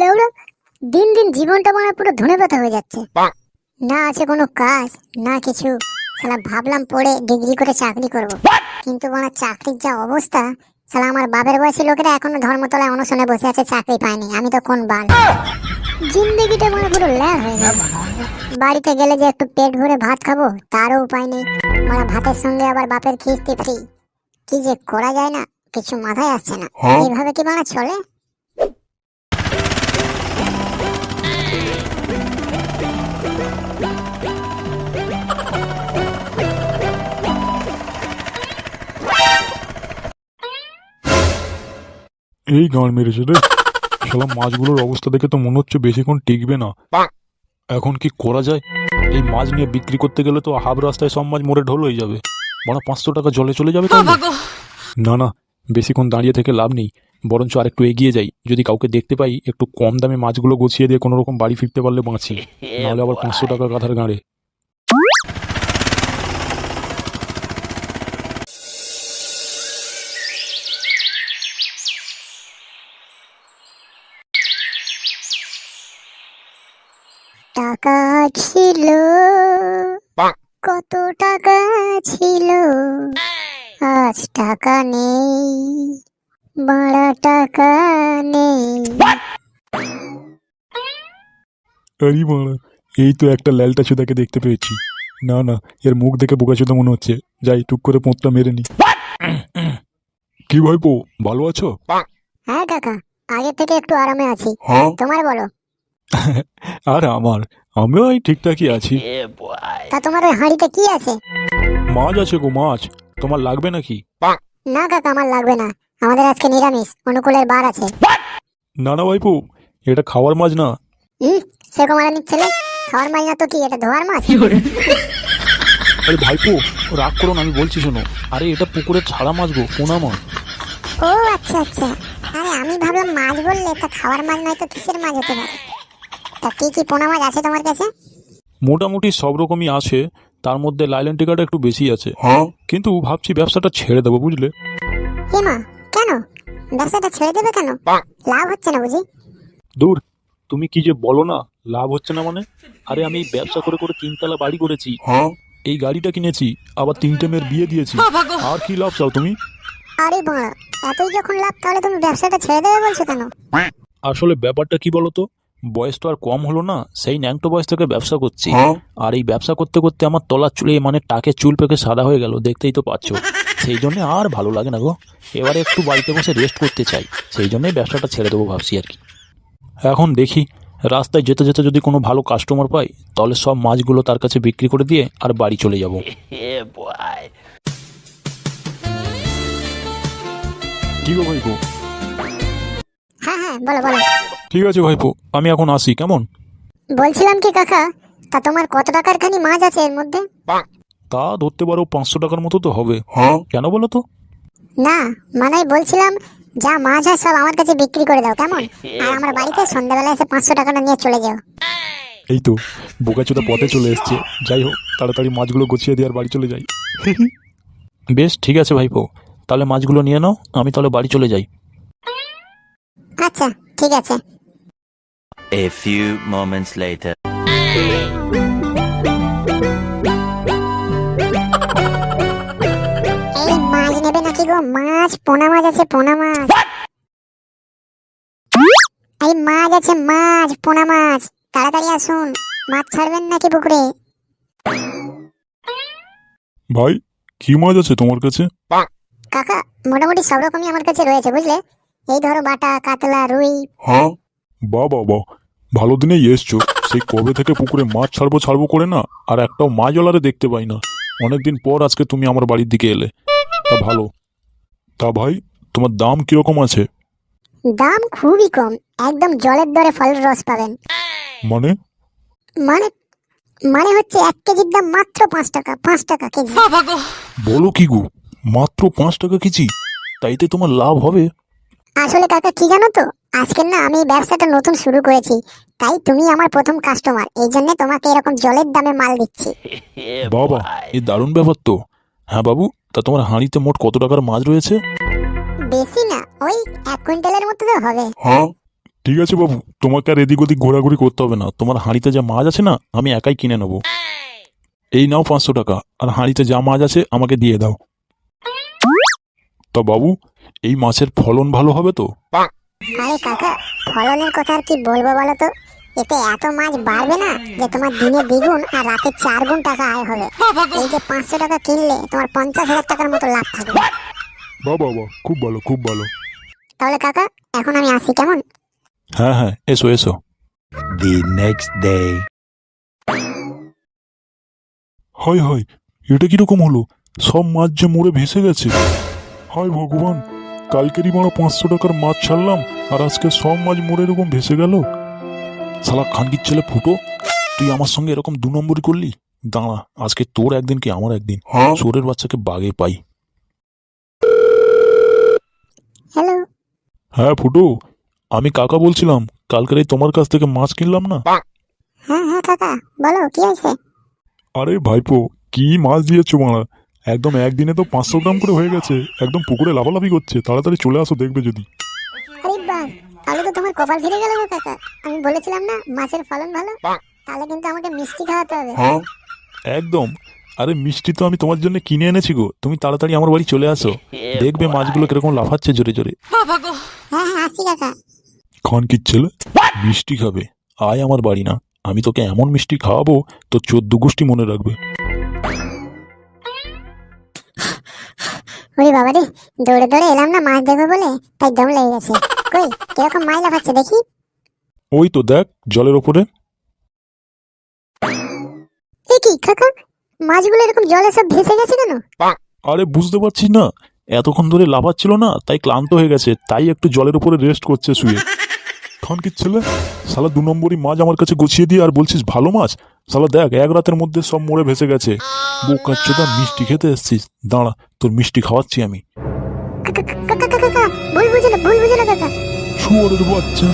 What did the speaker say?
লেউড়া দিন দিন জীবনটা মানে পুরো ধনে পাতা হয়ে যাচ্ছে। না আছে কোনো কাজ না কিছু। সালা ভাবলাম পড়ে ডিগ্রি করে চাকরি করব। কিন্তু মানে চাকরির যা অবস্থা সালা আমার বাপের বয়সী লোকেরা এখনও ধর্মতলায় অনশনে বসে আছে চাকরি পায়নি। আমি তো কোন বাল? জিন্দগিটা মানে পুরো ল্যার হয়ে গেল। বাড়িতে গেলে যে একটু পেট ভরে ভাত খাব তারও উপায় নেই। মানে ভাতের সঙ্গে আবার বাপের খিস্তি ফ্রি। কি যে করা যায় না কিছু মাথায় আসছে না। এইভাবে কি মানে চলে? এই গান মেরেছে রে। শালা মাছগুলোর অবস্থা দেখে তো মনে হচ্ছে বেশিক্ষণ টিকবে না। এখন কি করা যায়? এই মাছ নিয়ে বিক্রি করতে গেলে তো হাফ রাস্তায় সব মাছ মরে ঢোল হয়ে যাবে। মানে পাঁচশো টাকা জলে চলে যাবে না না বেশিক্ষণ দাঁড়িয়ে থেকে লাভ নেই। বরঞ্চ আরেকটু এগিয়ে যাই। যদি কাউকে দেখতে পাই একটু কম দামে মাছগুলো গুছিয়ে দিয়ে কোনো রকম বাড়ি ফিরতে পারলে বাঁচি। নাহলে আবার পাঁচশো টাকা কাঁথার গাঁড়ে। টাকা ছিল। কত টাকা ছিল? আজ টাকা নেই বাড়া টাকা নেই। আরে মারা এই তো একটা ল্যালটা চোদাকে দেখতে পেয়েছি। না না এর মুখ দেখে বোকাচোদা মনে হচ্ছে। যাই টুক করে পোঁতটা মেরে নি। কি ভাইপো ভালো আছো? হ্যাঁ কাকা আগে থেকে একটু আরামে আছি। হ্যাঁ? তোমার বলো। আর আমার আমিও এই ঠিকঠাকই আছি। তা তোমার ওই হাঁড়িতে কি আছে? মাছ আছে গো মাছ। তোমার লাগবে নাকি? না কাকা আমার লাগবে না। আমাদের আজকে নিরামিষ অনুকূলের বার আছে। না না ভাইপো এটা খাওয়ার মাছ না। হুম সে কুমারানির ছেলে। খাওয়ার মাছ না তো কি এটা ধোয়ার মাছ? আরে ভাইপো রাগ করো না আমি বলছি শোনো। আরে এটা পুকুরের ছাড়া মাছ গো পোনা মাছ। ও আচ্ছা আচ্ছা। আরে আমি ভাবলাম মাছ বললে তা খাওয়ার মাছ নয় তো কিসের মাছ হতে পারে? তা কি কি পোনা মাছ আছে তোমার কাছে? মোটামুটি সব রকমই আছে তার মধ্যে লাইলেন টিকাটা একটু বেশি আছে। কিন্তু ভাবছি ব্যবসাটা ছেড়ে দেবো বুঝলে? এমা কেন? ব্যবসাটা ছেড়ে দেবে কেন? লাভ হচ্ছে না বুঝি। দূর তুমি কি যে বলো না লাভ হচ্ছে না মানে? আরে আমি ব্যবসা করে করে তিনতলা বাড়ি করেছি। এই গাড়িটা কিনেছি আবার তিনটে মেয়ের বিয়ে দিয়েছি। আর কি লাভ চাও তুমি? আরে বাড়া এতই যখন লাভ তাহলে তুমি ব্যবসাটা ছেড়ে দেবে বলছো কেন? আসলে ব্যাপারটা কি বলতো বয়স তো আর কম হলো না সেই ন্যাংটো বয়স থেকে ব্যবসা করছি। আর এই ব্যবসা করতে করতে আমার তলার চুলে মানে টাকে চুল পেকে সাদা হয়ে গেল দেখতেই তো পাচ্ছ। সেই জন্য আর ভালো লাগে না গো। এবারে একটু বাড়িতে বসে রেস্ট করতে চাই সেই জন্যই ব্যবসাটা ছেড়ে দেবো ভাবছি আর কি। এখন দেখি রাস্তায় যেতে যেতে যদি কোনো ভালো কাস্টমার পাই তাহলে সব মাছগুলো তার কাছে বিক্রি করে দিয়ে আর বাড়ি চলে যাব। কি গো ভাইপো হ্যাঁ হ্যাঁ বলো বলো। ঠিক আছে ভাইপো আমি এখন আসি কেমন? বলছিলাম কি কাকা তা তোমার কত টাকার খানি মাছ আছে এর মধ্যে? তা ধরতে পারো পাঁচশো টাকার মতো তো হবে। কেন বলো তো? না মানে বলছিলাম যা মাছ হয় সব আমার কাছে বিক্রি করে দাও কেমন? আর আমার বাড়িতে সন্ধ্যাবেলা এসে পাঁচশো টাকাটা নিয়ে চলে যাও। এই তো বোকাচোদা পথে চলে এসছে। যাই হোক তাড়াতাড়ি মাছগুলো গুছিয়ে দিয়ে আর বাড়ি চলে যাই। বেশ ঠিক আছে ভাইপো তাহলে মাছগুলো নিয়ে নাও আমি তাহলে বাড়ি চলে যাই। আচ্ছা ঠিক আছে। A few moments later. এই মাছ নেবে নাকি গো? মাছ পোনা মাছ আছে পোনা মাছ। এই মাছ আছে মাছ পোনা মাছ। তাড়াতাড়ি আসুন। মাছ ছাড়বেন নাকি পুকুরে? ভাই কি মাছ আছে তোমার কাছে? কাকা মোটামুটি সব রকমই আমার কাছে রয়েছে বুঝলে? এই ধরো বাটা কাতলা রুই। বা বাবা ভালো দিনেই এসছো। সেই কবে থেকে পুকুরে মাছ ছাড়বো ছাড়বো করে না? আর একটাও মাছ জলারে দেখতে পাই না। অনেকদিন পর আজকে তুমি আমার বাড়ির দিকে এলে। তা ভালো। তা ভাই তোমার দাম কীরকম আছে? দাম খুবই কম। একদম জলের দরে ফলের রস পাবেন। মানে? মানে মানে হচ্ছে এক কেজির দাম মাত্র পাঁচ টাকা পাঁচ টাকা কেজি। বলো কি গো মাত্র পাঁচ টাকা কেজি? তাইতে তোমার লাভ হবে? আসলে কাকা কি জানো তো? আজকের না আমি এই ব্যবসাটা নতুন শুরু করেছি। তাই তুমি আমার প্রথম কাস্টমার এই জন্য তোমাকে এরকম জলের দামে মাল দিচ্ছি। বাবা এই দারুণ ব্যাপার তো। হ্যাঁ বাবু তা তোমার হাঁড়িতে মোট কত টাকার মাছ রয়েছে? বেশি না ওই এক কুইন্টালের মতো তো হবে। হ্যাঁ? ঠিক আছে বাবু তোমাকে আর এদিক ওদিক ঘোরাঘুরি করতে হবে না। তোমার হাঁড়িতে যা মাছ আছে না আমি একাই কিনে নেব। এই নাও পাঁচশো টাকা আর হাঁড়িতে যা মাছ আছে আমাকে দিয়ে দাও। তা বাবু এই মাছের ফলন ভালো হবে তো? আরে কাকা ফলনের কথা আর কি বলব বলো তো? এতে এত মাছ বাড়বে না যে তোমার দিনে দ্বিগুণ আর রাতে চার গুণ টাকা আয় হবে। এই যে পাঁচশো টাকা কিনলে তোমার পঞ্চাশ হাজার টাকার মতো লাভ থাকবে। বা বাবা খুব ভালো খুব ভালো। তাহলে কাকা এখন আমি আসি কেমন? হ্যাঁ হ্যাঁ এসো এসো। দি নেক্সট ডে হয় হয় এটা কীরকম হলো? সব মাছ যে মরে ভেসে গেছে। হায় ভগবান কালকেরই বড় পাঁচশো টাকার মাছ ছাড়লাম আর আজকে সব মাছ মরে এরকম ভেসে গেল। শালা খানকির ছেলে ফুটো তুই আমার সঙ্গে এরকম দু নম্বরই করলি? দাঁড়া আজকে তোর একদিন কি আমার একদিন? চোরের বাচ্চাকে বাগে পাই। হ্যালো। হ্যাঁ ফুটো আমি কাকা বলছিলাম কালকের এই তোমার কাছ থেকে মাছ কিনলাম না? হ্যাঁ হ্যাঁ কাকা বলো কি হয়েছে? আরে ভাইপো কি মাছ দিয়েছ মারা? একদম একদিনে তো পাঁচশো গ্রাম করে হয়ে গেছে। একদম পুকুরে লাফালাফি করছে। তাড়াতাড়ি চলে আসো দেখবে যদি। আরে বাস তাহলে তো তোমার কপাল ফিরে গেল গো কাকা। আমি বলেছিলাম না মাছের ফলন ভালো? তাহলে কিন্তু আমাকে মিষ্টি খাওয়াতে হবে। একদম। আরে মিষ্টি তো আমি তোমার জন্য কিনে এনেছি গো। তুমি তাড়াতাড়ি আমার বাড়ি চলে আসো। দেখবে মাছগুলো কীরকম লাফাচ্ছে জোরে জোরে। হ্যাঁ হ্যাঁ আসছি কাকা। খান কি ছেলে? মিষ্টি খাবে। আয় আমার বাড়ি না। আমি তোকে এমন মিষ্টি খাওয়াবো তো চোদ্দ গোষ্ঠী মনে রাখবে। ওরে বাবা রে দৌড়ে দৌড়ে এলাম না মাছ দেখব বলে তাই দম লেগে গেছে। কই কীরকম মাছ পাচ্ছে দেখি। ওই তো দেখ জলের ওপরে। এ কি কাকা মাছগুলো এরকম জলে সব ভেসে গেছে কেন? আরে বুঝতে পারছিস না এতক্ষণ ধরে লাফাচ্ছিল না তাই ক্লান্ত হয়ে গেছে তাই একটু জলের উপরে রেস্ট করছে শুয়ে। কি ছেলে শালা দু নম্বরই মাছ আমার কাছে গুছিয়ে দিয়ে আর বলছিস ভালো মাছ শালা দেখ এক রাতের মধ্যে সব মরে ভেসে গেছে বোকা চোদা মিষ্টি খেতে এসছিস দাঁড়া তোর মিষ্টি খাওয়াচ্ছি আমি শুয়ারের বাচ্চা